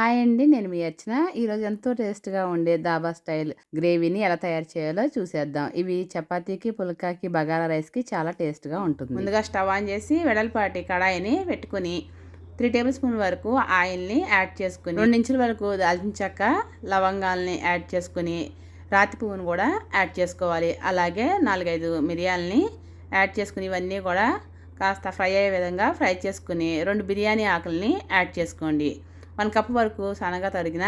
Hi అండి. నేను మీ అర్చన. ఈరోజు ఎంతో టేస్ట్గా ఉండే దాబా స్టైల్ గ్రేవీని ఎలా తయారు చేయాలో చూసేద్దాం. ఇవి చపాతీకి పుల్కాకి బగారా రైస్కి చాలా టేస్ట్గా ఉంటుంది. ముందుగా స్టవ్ ఆన్ చేసి వెడల్పాటి కడాయిని పెట్టుకుని త్రీ టేబుల్ స్పూన్ వరకు ఆయిల్ని యాడ్ చేసుకుని రెండు ఇంచుల వరకు దాల్చిన చెక్క లవంగాల్ని యాడ్ చేసుకుని రాతి పువ్వును కూడా యాడ్ చేసుకోవాలి. అలాగే నాలుగైదు మిరియాలని యాడ్ చేసుకుని ఇవన్నీ కూడా కాస్త ఫ్రై అయ్యే విధంగా ఫ్రై చేసుకుని రెండు బిర్యానీ ఆకుల్ని యాడ్ చేసుకోండి. వన్ కప్ వరకు సన్నగా తరిగిన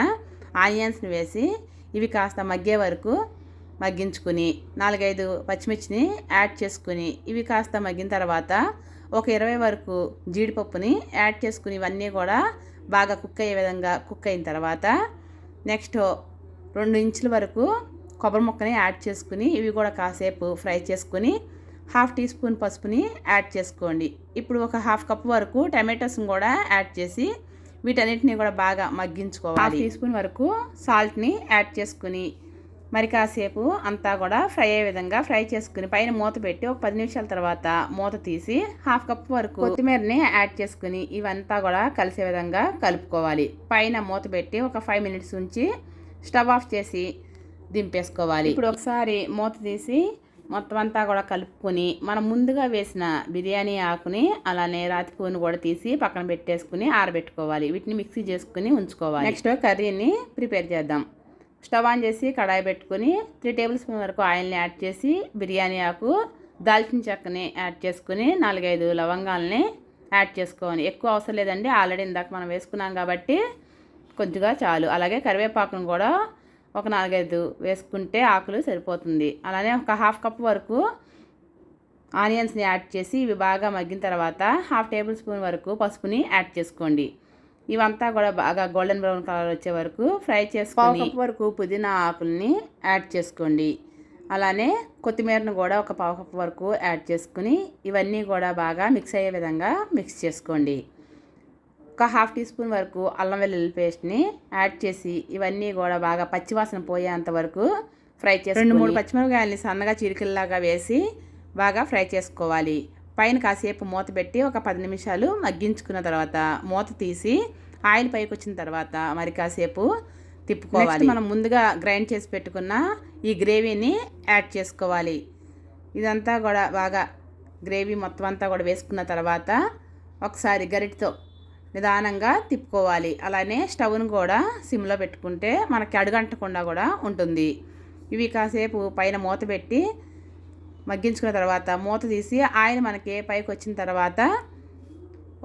ఆనియన్స్ని వేసి ఇవి కాస్త మగ్గే వరకు మగ్గించుకుని నాలుగైదు పచ్చిమిర్చిని యాడ్ చేసుకుని ఇవి కాస్త మగ్గిన తర్వాత ఒక ఇరవై వరకు జీడిపప్పుని యాడ్ చేసుకుని ఇవన్నీ కూడా బాగా కుక్ అయ్యే విధంగా కుక్ అయిన తర్వాత నెక్స్ట్ రెండు ఇంచుల వరకు కొబ్బరి ముక్కని యాడ్ చేసుకుని ఇవి కూడా కాసేపు ఫ్రై చేసుకుని హాఫ్ టీ స్పూన్ పసుపుని యాడ్ చేసుకోండి. ఇప్పుడు ఒక హాఫ్ కప్ వరకు టమాటోస్ని కూడా యాడ్ చేసి వీటన్నిటిని కూడా బాగా మగ్గించుకోవాలి. హాఫ్ టీ స్పూన్ వరకు సాల్ట్ని యాడ్ చేసుకుని మరి కాసేపు అంతా కూడా ఫ్రై అయ్యే విధంగా ఫ్రై చేసుకుని పైన మూత పెట్టి ఒక పది నిమిషాల తర్వాత మూత తీసి హాఫ్ కప్ వరకు కొత్తిమీరని యాడ్ చేసుకుని ఇవంతా కూడా కలిసే విధంగా కలుపుకోవాలి. పైన మూత పెట్టి ఒక ఫైవ్ మినిట్స్ ఉంచి స్టవ్ ఆఫ్ చేసి దింపేసుకోవాలి. ఇప్పుడు ఒకసారి మూత తీసి మొత్తం అంతా కూడా కలుపుకొని మనం ముందుగా వేసిన బిర్యానీ ఆకుని అలానే రాతి పువ్వుని కూడా తీసి పక్కన పెట్టేసుకుని ఆరబెట్టుకోవాలి. వీటిని మిక్సీ చేసుకుని ఉంచుకోవాలి. నెక్స్ట్ కర్రీని ప్రిపేర్ చేద్దాం. స్టవ్ ఆన్ చేసి కడాయి పెట్టుకుని త్రీ టేబుల్ స్పూన్ వరకు ఆయిల్ని యాడ్ చేసి బిర్యానీ ఆకు దాల్చిన చెక్కని యాడ్ చేసుకుని నాలుగైదు లవంగాలని యాడ్ చేసుకోవాలి. ఎక్కువ అవసరం లేదండి. ఆల్రెడీ ఇందాక మనం వేసుకున్నాం కాబట్టి కొద్దిగా చాలు. అలాగే కరివేపాకును కూడా ఒక నాలుగైదు వేసుకుంటే ఆకులు సరిపోతుంది. అలానే ఒక హాఫ్ కప్ వరకు ఆనియన్స్ని యాడ్ చేసి ఇవి బాగా మగ్గిన తర్వాత హాఫ్ టేబుల్ స్పూన్ వరకు పసుపుని యాడ్ చేసుకోండి. ఇవంతా కూడా బాగా గోల్డెన్ బ్రౌన్ కలర్ వచ్చే వరకు ఫ్రై చేసుకొని కప్ వరకు పుదీనా ఆకుల్ని యాడ్ చేసుకోండి. అలానే కొత్తిమీరను కూడా ఒక పావు కప్ వరకు యాడ్ చేసుకుని ఇవన్నీ కూడా బాగా మిక్స్ అయ్యే విధంగా మిక్స్ చేసుకోండి. ఒక హాఫ్ టీ స్పూన్ వరకు అల్లం వెల్లుల్లి పేస్ట్ని యాడ్ చేసి ఇవన్నీ కూడా బాగా పచ్చివాసన పోయేంత వరకు ఫ్రై చేసి రెండు మూడు పచ్చిమిరపకాయలని సన్నగా చిరికిల్లాగా వేసి బాగా ఫ్రై చేసుకోవాలి. పైన కాసేపు మూత పెట్టి ఒక పది నిమిషాలు మగ్గించుకున్న తర్వాత మూత తీసి ఆయిల్ పైకి వచ్చిన తర్వాత మరి కాసేపు తిప్పుకోవాలి. మనం ముందుగా గ్రైండ్ చేసి పెట్టుకున్న ఈ గ్రేవీని యాడ్ చేసుకోవాలి. ఇదంతా కూడా బాగా గ్రేవీ మొత్తం అంతా కూడా వేసుకున్న తర్వాత ఒకసారి గరిటితో నిదానంగా తిప్పుకోవాలి. అలానే స్టవ్ను కూడా సిమ్లో పెట్టుకుంటే మనకి అడుగంటకుండా కూడా ఉంటుంది. ఇవి కాసేపు పైన మూత పెట్టి మగ్గించుకున్న తర్వాత మూత తీసి ఆయిల్ మనకి పైకి వచ్చిన తర్వాత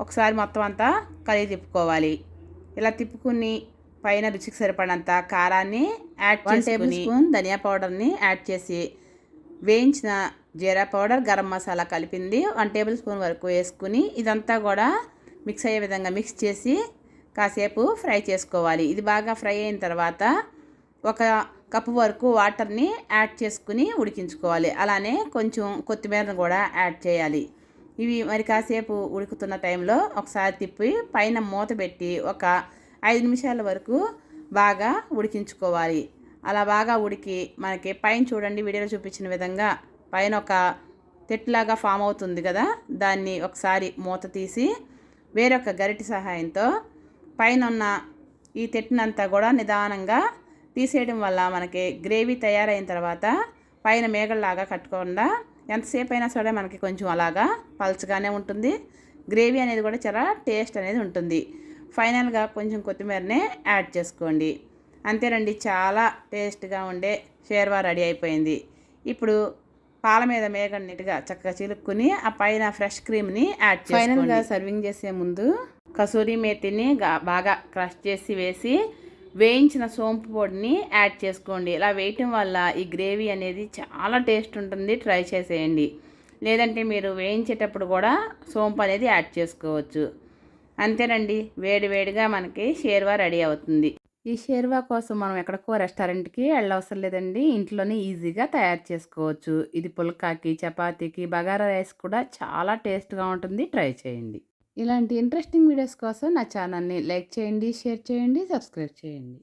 ఒకసారి మొత్తం అంతా కలిగి తిప్పుకోవాలి. ఇలా తిప్పుకుని పైన రుచికి సరిపడినంత కారాన్ని యాడ్ వన్ టేబుల్ స్పూన్ ధనియా పౌడర్ని యాడ్ చేసి వేయించిన జీరా పౌడర్ గరం మసాలా కలిపింది వన్ టేబుల్ స్పూన్ వరకు వేసుకుని ఇదంతా కూడా మిక్స్ అయ్యే విధంగా మిక్స్ చేసి కాసేపు ఫ్రై చేసుకోవాలి. ఇది బాగా ఫ్రై అయిన తర్వాత ఒక కప్పు వరకు వాటర్ని యాడ్ చేసుకుని ఉడికించుకోవాలి. అలానే కొంచెం కొత్తిమీరను కూడా యాడ్ చేయాలి. ఇవి మరి కాసేపు ఉడుకుతున్న టైంలో ఒకసారి తిప్పి పైన మూత పెట్టి ఒక ఐదు నిమిషాల వరకు బాగా ఉడికించుకోవాలి. అలా బాగా ఉడికి మనకి పైన చూడండి వీడియోలో చూపించిన విధంగా పైన ఒక తెట్టులాగా ఫామ్ అవుతుంది కదా దాన్ని ఒకసారి మూత తీసి వేరొక గరిటి సహాయంతో పైన ఉన్న ఈ తెట్టినంతా కూడా నిదానంగా తీసేయడం వల్ల మనకి గ్రేవీ తయారైన తర్వాత పైన మేగల్లాగా కట్టకుండా ఎంతసేపు అయినా సరే మనకి కొంచెం అలాగా పలచగానే ఉంటుంది. గ్రేవీ అనేది కూడా చాలా టేస్ట్ అనేది ఉంటుంది. ఫైనల్గా కొంచెం కొత్తిమీరనే యాడ్ చేసుకోండి. అంతేనండి చాలా టేస్ట్గా ఉండే షేర్వా రెడీ అయిపోయింది. ఇప్పుడు పాల మీద మేగన్నిటిగా చక్కగా చిలుక్కుని ఆ పైన ఫ్రెష్ క్రీమ్ని యాడ్ ఫైనల్గా సర్వింగ్ చేసే ముందు కసూరి మేతిని బాగా క్రష్ చేసి వేసి వేయించిన సోంపు పొడిని యాడ్ చేసుకోండి. ఇలా వేయటం వల్ల ఈ గ్రేవీ అనేది చాలా టేస్ట్ ఉంటుంది. ట్రై చేసేయండి. లేదంటే మీరు వేయించేటప్పుడు కూడా సోంపు అనేది యాడ్ చేసుకోవచ్చు. అంతేనండి. వేడి వేడిగా మనకి షేర్వా రెడీ అవుతుంది. ఈ షేర్వా కోసం మనం ఎక్కడికో రెస్టారెంట్కి వెళ్ళవసరం లేదండి. ఇంట్లోనే ఈజీగా తయారు చేసుకోవచ్చు. ఇది పుల్కాకి చపాతీకి బగారా రైస్ కూడా చాలా టేస్ట్గా ఉంటుంది. ట్రై చేయండి. ఇలాంటి ఇంట్రెస్టింగ్ వీడియోస్ కోసం నా ఛానల్ని లైక్ చేయండి షేర్ చేయండి సబ్స్క్రైబ్ చేయండి.